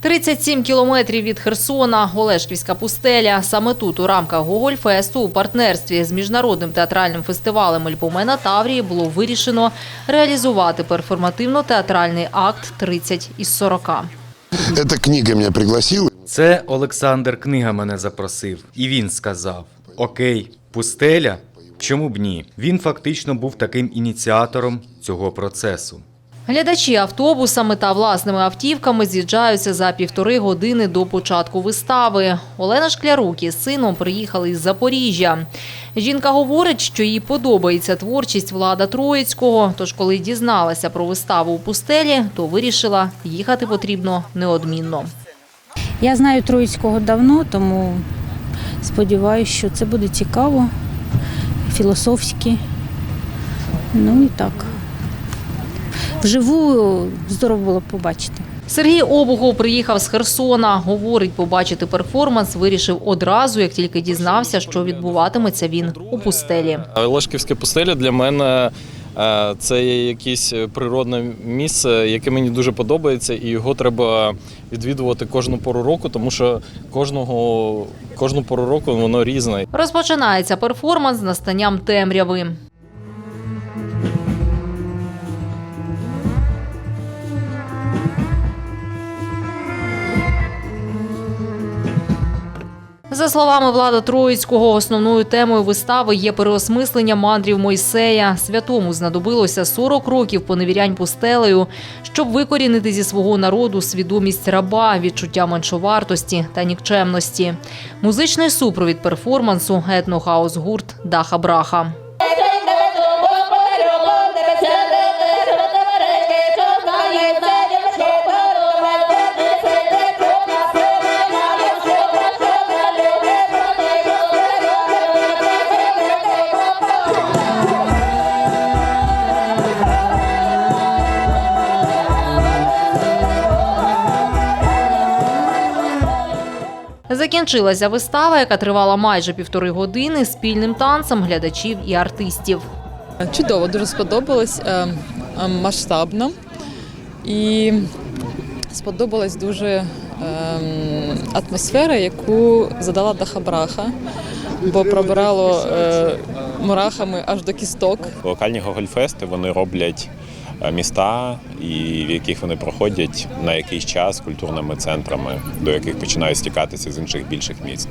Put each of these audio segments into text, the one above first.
37 кілометрів від Херсона, Олешківська пустеля. Саме тут, у рамках Гогольфесту, у партнерстві з міжнародним театральним фестивалем Ільпомена Таврії було вирішено реалізувати перформативно-театральний акт «30 із 40». Эта книга меня пригласила. Це Олександр Книга мене запросив, і він сказав: Окей, пустеля? Чому б ні? Він фактично був таким ініціатором цього процесу. Глядачі автобусами та власними автівками з'їжджаються за півтори години до початку вистави. Олена Шклярук із сином приїхали із Запоріжжя. Жінка говорить, що їй подобається творчість Влада Троїцького, тож коли дізналася про виставу у пустелі, то вирішила, їхати потрібно неодмінно. Я знаю Троїцького давно, тому сподіваюся, що це буде цікаво, філософськи. Ну і так. Вживу здорово було побачити. Сергій Обухов приїхав з Херсона. Говорить, побачити перформанс вирішив одразу, як тільки дізнався, що відбуватиметься він у пустелі. Лешківське пустеля для мене е, це є якесь природне місце, яке мені дуже подобається, і його треба відвідувати кожну пору року, тому що кожного, кожну пору року воно різне. Розпочинається перформанс з настанням темряви. За словами Влада Троїцького, основною темою вистави є переосмислення мандрів Мойсея. Святому знадобилося 40 років поневірянь пустелею, щоб викорінити зі свого народу свідомість раба, відчуття меншовартості та нікчемності. Музичний супровід перформансу етнохаус-гурт Даха Браха. Закінчилася вистава, яка тривала майже півтори години спільним танцем глядачів і артистів. Чудово, дуже сподобалось е, е, масштабно і сподобалась дуже е, атмосфера, яку задала Дахабраха, бо пробирало мурахами аж до кісток. Локальні гогольфести вони роблять міста, і в яких вони проходять на якийсь час культурними центрами, до яких починають стікатися з інших більших міст.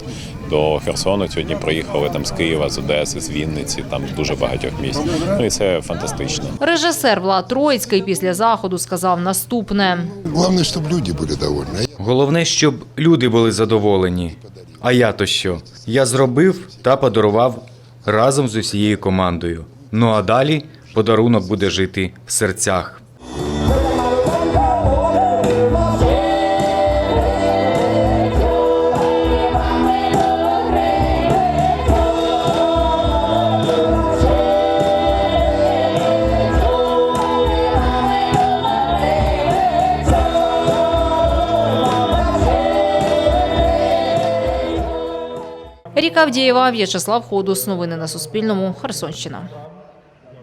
До Херсону сьогодні проїхали там з Києва, з Одеси, з Вінниці, там з дуже багатьох міст. Ну і це фантастично. Режисер Влад Троїцький після заходу сказав наступне. Главное, чтобы люди были довольны. А я- Головне, щоб люди були задоволені. А я то що? Я зробив та подарував разом з усією командою. Ну а далі подарунок буде жити в серцях. Ріка Авдієва, В'ячеслав Ходус. Новини на Суспільному. Херсонщина.